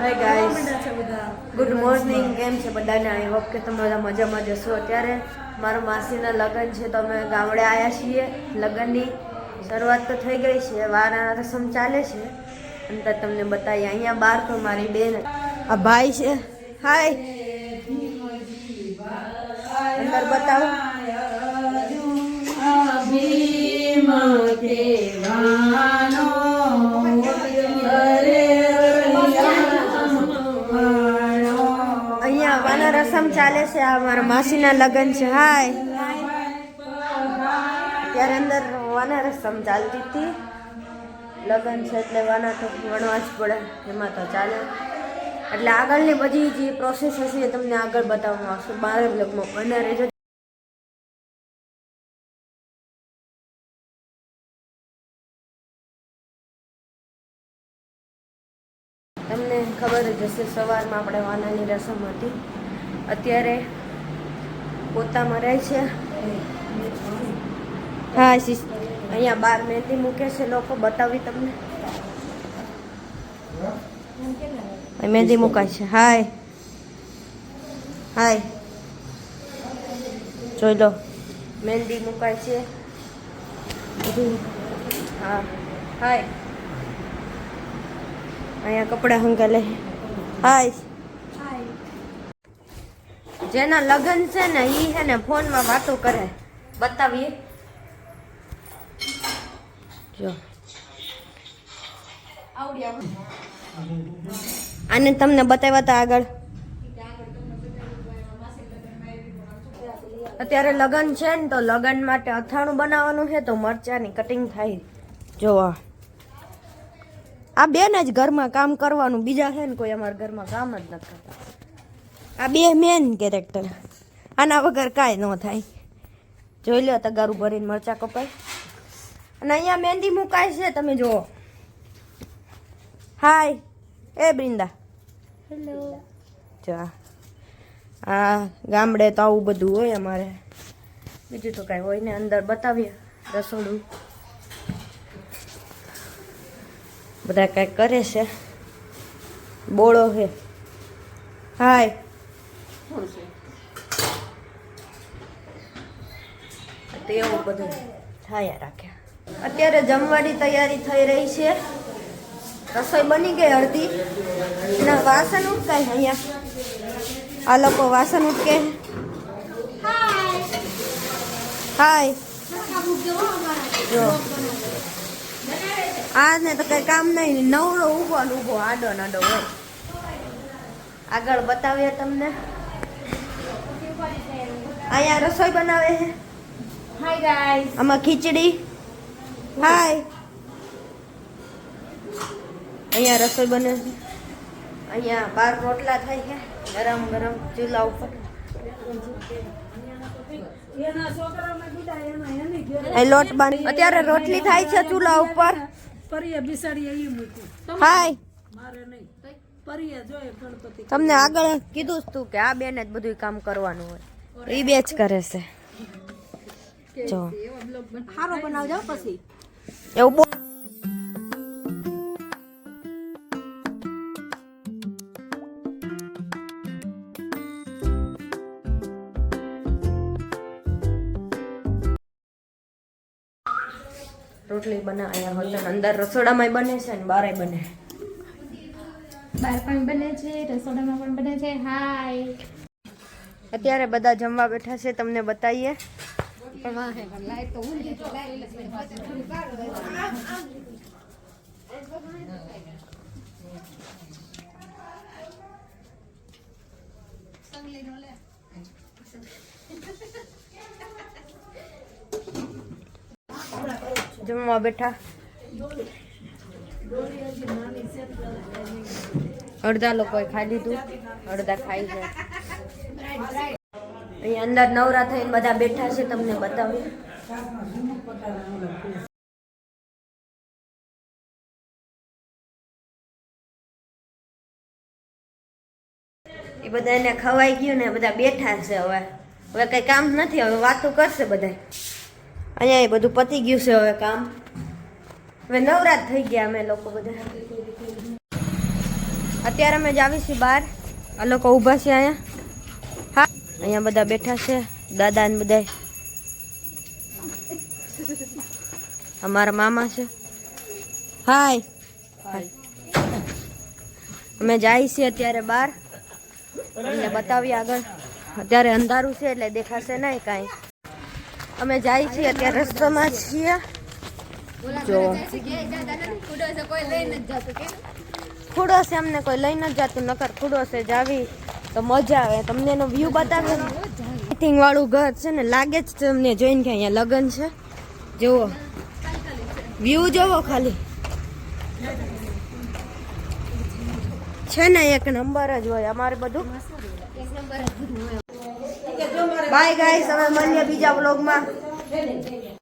Hi guys good morning કેમ છે બધાને? આઈ હોપ કે તમે બધા મજામાં જશો અત્યારે મારા માસીના લગ્ન છે તો અમે ગામડે આવ્યા છીએ. લગ્નની શરૂઆત તો થઈ ગઈ છે. વારના રસમ ચાલે છે. અંતર તમને બતાવીએ અહીંયા બહાર તો મારી બેન આ ભાઈ છે. હાય અંદર બતાવો. અહીંયા વાના રસમ ચાલે છે, આ મારા માસીના લગ્ન છે, હાય. ત્યારે અંદર વાના રસમ ચાલતી હતી. લગ્ન છે એટલે વાના તો વણવા જ પડે, એમાં તો ચાલે. એટલે આગળની બધી જે પ્રોસેસ હશે એ તમને આગળ બતાવવામાં આવશે. બારે બ્લોગમાં બને રહેજો ખબર જ હશે, સવારમાં આપણે વાનાની રસમ હતી. અત્યારે પોતામાં રહે છે. હા શીશ અહીંયા બાર મહેંદી મૂકે છે, લોકો બતાવી તમને. મહેંદી મુકાય છે. હાય. હાય. જોઈ લો. મહેંદી મુકાય છે. હા. હાય. અહીંયા કપડાં હંગાલે હાય. જેના લગ્ન છે ને એ છે ને ફોનમાં વાતો કરે. બતાવીએ. જો. આને તમને બતાવ્યા હતા આગળ. અત્યારે લગ્ન છે ને, તો લગ્ન માટે અથાણું બનાવવાનું છે, તો મરચાની કટિંગ થાય. જોવા. આ બેન જ ઘરમાં કામ કરવાનું. બીજા છે ને કોઈ અમારા ઘરમાં કામ જ નથી કરતા. આ બે મેન કેરેક્ટર આના વગર કાંઈ ન થાય. જોઈ લો તગારું ભરીને મરચા કપાય. અને અહીંયા મહેંદી મુકાય છે તમે જુઓ. હાય એ બ્રિંદા હેલો જો. આ. આ ગામડે તો આવું બધું હોય અમારે. બીજું તો કાંઈ હોય ને અંદર બતાવીએ. રસોડું. બધા કાંઈક કરે છે? બોળો છે. હાય. એવું બધું થાય રાખ્યા. અત્યારે જમવાની તૈયારી થઈ રહી છે. રસોઈ બની ગઈ અડધી. અને વાસણ ઉટકાય અહીંયા. આ લોકો વાસણ ઉટકે. હાય. જો. આ ને તો કઈ કામ નહીં. નવરો ઊભો ને ઊભો આડો નાડો હોય. આગળ બતાવીએ તમને. અહીંયા રસોઈ બનાવે છે. હાય ગાઈસ આમાં ખીચડી. હાય અહીંયા રસોઈ બને છે. અહીંયા બાર રોટલા થાય છે. ગરમ ગરમ ચૂલા ઉપર. લોટ બાંધી અત્યારે રોટલી થાય છે ચૂલા ઉપર. પરિયા બિસાડીએ ઈ મૂક્યું હાય. મારે નહીં. પરિયા જોઈએ ગણપતિ. તમને આગળ કીધું તું કે આ બેને જ બધું કામ કરવાનું હોય. એ બે જ કરે છે. જો. હારો બનાવજો પછી. એવું રોટલી બનાવ્યા હતા અંદર રસોડામાં બને છે ને બારે બને. બાર પણ બને છે રસોડામાં પણ બને છે. હાય અત્યારે બધા જમવા બેઠા છે તમને બતાવીએ જમવા બેઠા. અડધા લોકોએ ખાઈ લીધું, અડધા ખાઈ ગયા. અંદર નવરા થઈને બધા બેઠા છે, તમને બતાવું. એ બધા એને ખવાઈ ગયું ને, બધા બેઠા છે હવે. હવે કઈ કામ નથી, હવે વાતો કરશે બધા અહીંયા એ બધું પતી ગયું છે હવે કામ. હવે નવરાત થઈ ગયા અમે લોકો બધા. અત્યારે અમે જ આવી છીએ બહાર. આ લોકો ઊભા છે અહીંયા. હા, અહીંયા બધા બેઠા છે. દાદા ને બધા અમારા મામા છે. હાય. અમે જાય છીએ અત્યારે બહાર. તમને બતાવીએ આગળ. અત્યારે અંધારું છે એટલે દેખાશે નહીં કાંઈ. અમે જાય છીએ અત્યારે રસ્તામાં છીએ. જો. ખુડો છે અમને કોઈ લઈને જ જતું નકર ખુડો છે જાવી તો મજા આવે. તમને એનો વ્યૂ બતાવે લાઇટિંગ વાળું ઘર છે ને લાગે જ તમને જોઈને કે અહીંયા લગ્ન છે. જુઓ. વ્યૂ જોવો ખાલી. છે ને એક નંબર જ હોય અમારે બધું. બાય ગાઈસ હવે મળીએ બીજા વ્લોગમાં